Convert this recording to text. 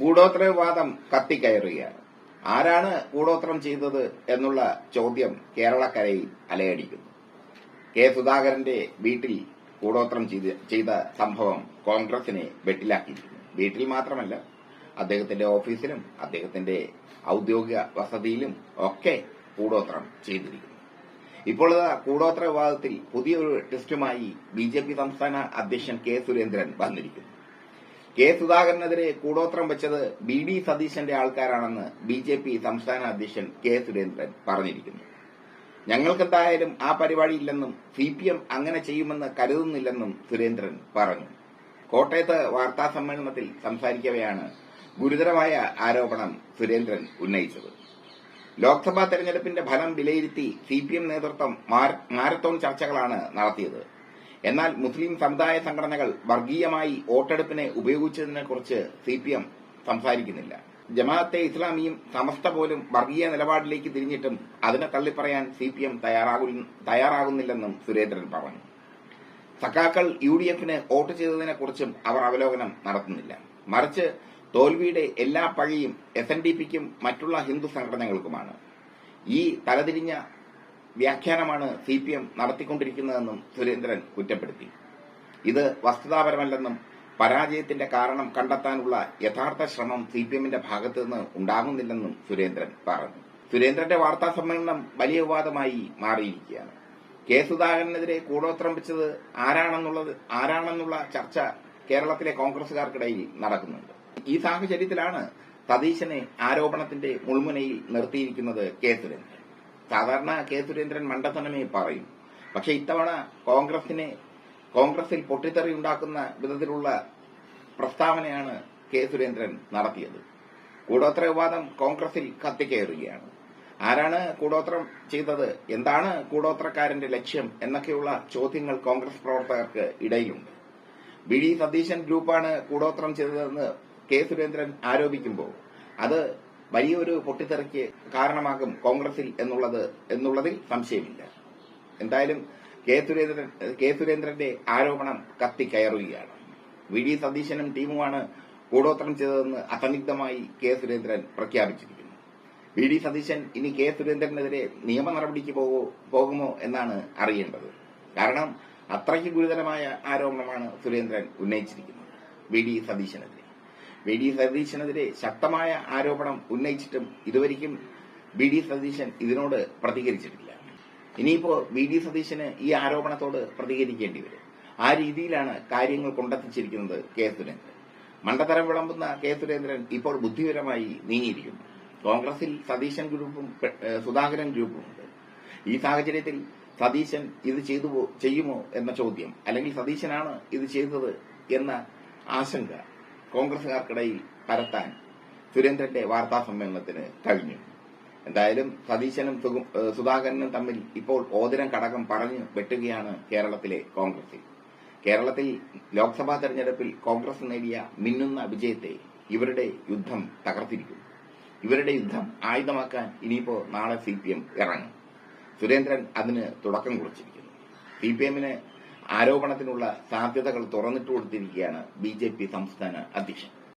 കൂടോത്ര വിവാദം കത്തിക്കയറുകയാണ്. ആരാണ് ഗൂഢോത്രം ചെയ്തത് എന്നുള്ള ചോദ്യം കേരളക്കരയിൽ അലയടിക്കുന്നു. കെ സുധാകരന്റെ വീട്ടിൽ കൂടോത്രം ചെയ്ത സംഭവം കോൺഗ്രസിനെ വെട്ടിലാക്കിയിരിക്കുന്നു. വീട്ടിൽ മാത്രമല്ല അദ്ദേഹത്തിന്റെ ഓഫീസിലും അദ്ദേഹത്തിന്റെ ഔദ്യോഗിക വസതിയിലും ഒക്കെ കൂടോത്രം ചെയ്തിരിക്കുന്നു. ഇപ്പോൾ കൂടോത്ര വിവാദത്തിൽ പുതിയൊരു ടെസ്റ്റുമായി ബി ജെ പി സംസ്ഥാന അധ്യക്ഷൻ കെ സുരേന്ദ്രൻ വന്നിരിക്കുന്നു. കെ സുധാകരനെതിരെ കൂടോത്രം വെച്ചത് ബി ഡി സതീശന്റെ ആൾക്കാരാണെന്ന് ബി ജെ പി സംസ്ഥാന അധ്യക്ഷൻ കെ സുരേന്ദ്രൻ പറഞ്ഞിരിക്കുന്നു. ഞങ്ങൾക്കെന്തായാലും ആ പരിപാടി ഇല്ലെന്നും സി പി എം അങ്ങനെ ചെയ്യുമെന്ന് കരുതുന്നില്ലെന്നും സുരേന്ദ്രൻ പറഞ്ഞു. കോട്ടയത്ത് വാർത്താ സമ്മേളനത്തിൽ സംസാരിക്കവെയാണ് ഗുരുതരമായ ആരോപണം സുരേന്ദ്രൻ ഉന്നയിച്ചത്. ലോക്സഭാ തെരഞ്ഞെടുപ്പിന്റെ ഫലം വിലയിരുത്തി സി പി എം നേതൃത്വം മാര- മാരത്തോൺ ചർച്ചകളാണ് നടത്തിയത്. എന്നാൽ മുസ്ലിം സമുദായ സംഘടനകൾ വർഗീയമായി വോട്ടെടുപ്പിനെ ഉപയോഗിച്ചതിനെക്കുറിച്ച് സി പി എം സംസാരിക്കുന്നില്ല. ജമാഅത്തെ ഇസ്ലാമിയും സമസ്ത പോലും വർഗീയ നിലപാടിലേക്ക് തിരിഞ്ഞിട്ടും അതിനെ തള്ളിപ്പറയാൻ സി പി എം തയ്യാറാകുന്നില്ലെന്നും സുരേന്ദ്രൻ പറഞ്ഞു. സഖാക്കൾ യു ഡി എഫിന് വോട്ട് ചെയ്തതിനെക്കുറിച്ചും അവർ അവലോകനം നടത്തുന്നില്ല. മറിച്ച് തോൽവിയുടെ എല്ലാ പഴിയും എസ് എൻ ഡി പിക്കും മറ്റുള്ള ഹിന്ദു സംഘടനകൾക്കുമാണ്. ഈ തലതിരിഞ്ഞ വ്യാഖ്യാനമാണ് സി പി എം നടത്തിക്കൊണ്ടിരിക്കുന്നതെന്നും സുരേന്ദ്രൻ കുറ്റപ്പെടുത്തി. ഇത് വസ്തുതാപരമല്ലെന്നും പരാജയത്തിന്റെ കാരണം കണ്ടെത്താനുള്ള യഥാർത്ഥ ശ്രമം സി പി എമ്മിന്റെ ഭാഗത്തു നിന്ന് ഉണ്ടാകുന്നില്ലെന്നും സുരേന്ദ്രൻ പറഞ്ഞു. സുരേന്ദ്രന്റെ വാർത്താ സമ്മേളനം വലിയ വിവാദമായി മാറിയിരിക്കുകയാണ്. കെ സുധാകരനെതിരെ കൂടോത്രം വെച്ചത് ആരാണെന്നുള്ളത് ആരാണെന്നുള്ള ചർച്ച കേരളത്തിലെ കോൺഗ്രസുകാർക്കിടയിൽ നടക്കുന്നുണ്ട്. ഈ സാഹചര്യത്തിലാണ് സതീശനെ ആരോപണത്തിന്റെ മുൾമുനയിൽ നിർത്തിയിരിക്കുന്നത് കെ സുരേന്ദ്രൻ. സാധാരണ കെ സുരേന്ദ്രൻ മണ്ടത്തനമേ പറയും. പക്ഷെ ഇത്തവണ കോൺഗ്രസിനെ കോൺഗ്രസിൽ പൊട്ടിത്തെറി ഉണ്ടാക്കുന്ന വിധത്തിലുള്ള പ്രസ്താവനയാണ് കെ സുരേന്ദ്രൻ നടത്തിയത്. കൂടോത്ര വിവാദം കോൺഗ്രസിൽ കത്തിക്കയറുകയാണ്. ആരാണ് കൂടോത്രം ചെയ്തത്? എന്താണ് കൂടോത്രക്കാരന്റെ ലക്ഷ്യം? എന്നൊക്കെയുള്ള ചോദ്യങ്ങൾ കോൺഗ്രസ് പ്രവർത്തകർക്ക് ഇടയിലുണ്ട്. ബി ഡി സതീശൻ ഗ്രൂപ്പാണ് കൂടോത്രം ചെയ്തതെന്ന് കെ സുരേന്ദ്രൻ ആരോപിക്കുമ്പോൾ അത് വലിയൊരു പൊട്ടിത്തെറിക്ക് കാരണമാകും കോൺഗ്രസിൽ എന്നുള്ളത് എന്നുള്ളതിൽ സംശയമില്ല. എന്തായാലും കെ സുരേന്ദ്രൻ കെ സുരേന്ദ്രന്റെ ആരോപണം കത്തിക്കയറുകയാണ് വി ഡി സതീശനും ടീമുമാണ് കൂടോത്രം ചെയ്തതെന്ന് അസന്നിഗ്ധമായി കെ സുരേന്ദ്രൻ പ്രഖ്യാപിച്ചിരിക്കുന്നു. വി ഡി സതീശൻ ഇനി കെ സുരേന്ദ്രനെതിരെ നിയമ നടപടിക്ക് പോകോ- പോകുമോ എന്നാണ് അറിയേണ്ടത്. കാരണം അത്രയ്ക്ക് ഗുരുതരമായ ആരോപണമാണ് സുരേന്ദ്രൻ ഉന്നയിച്ചിരിക്കുന്നത് വി ഡി സതീശനെതിരെ. വി ഡി സതീശനെതിരെ ശക്തമായ ആരോപണം ഉന്നയിച്ചിട്ടും ഇതുവരെയ്ക്കും വി ഡി സതീശൻ ഇതിനോട് പ്രതികരിച്ചിട്ടില്ല. ഇനിയിപ്പോ വി ഡി സതീശന് ഈ ആരോപണത്തോട് പ്രതികരിക്കേണ്ടി വരും. ആ രീതിയിലാണ് കാര്യങ്ങൾ കൊണ്ടെത്തിച്ചിരിക്കുന്നത് കെ സുരേന്ദ്രൻ. മണ്ടത്തരം വിളമ്പുന്ന കെ സുരേന്ദ്രൻ ഇപ്പോൾ ബുദ്ധിപരമായി നീങ്ങിയിരിക്കുന്നു. കോൺഗ്രസിൽ സതീശൻ ഗ്രൂപ്പും സുധാകരൻ ഗ്രൂപ്പും ഉണ്ട്. ഈ സാഹചര്യത്തിൽ സതീശൻ ഇത് ചെയ്തു ചെയ്യുമോ എന്ന ചോദ്യം അല്ലെങ്കിൽ സതീശനാണ് ഇത് ചെയ്തത് എന്ന ആശങ്ക കോൺഗ്രസുകാർക്കിടയിൽ പരത്താൻ സുരേന്ദ്രന്റെ വാർത്താ സമ്മേളനത്തിന് കഴിഞ്ഞു. എന്തായാലും സതീശനും സുധാകരനും തമ്മിൽ ഇപ്പോൾ ഓതിരം കടകം പറഞ്ഞു വെട്ടുകയാണ് കേരളത്തിലെ കോൺഗ്രസിൽ കേരളത്തിൽ ലോക്സഭാ തെരഞ്ഞെടുപ്പിൽ കോൺഗ്രസ് നേടിയ മിന്നുന്ന വിജയത്തെ ഇവരുടെ യുദ്ധം തകർത്തിരിക്കും. ഇവരുടെ യുദ്ധം ആയുധമാക്കാൻ ഇനിയിപ്പോ നാളെ സി പി എം ഇറങ്ങും. സുരേന്ദ്രൻ അതിന് തുടക്കം കുറിച്ചിരിക്കുന്നു. സി പി എമ്മിന് ആരോപണത്തിനുള്ള സാധ്യതകൾ തുറന്നിട്ടു കൊടുത്തിരിക്കുകയാണ് ബി സംസ്ഥാന അധ്യക്ഷൻ.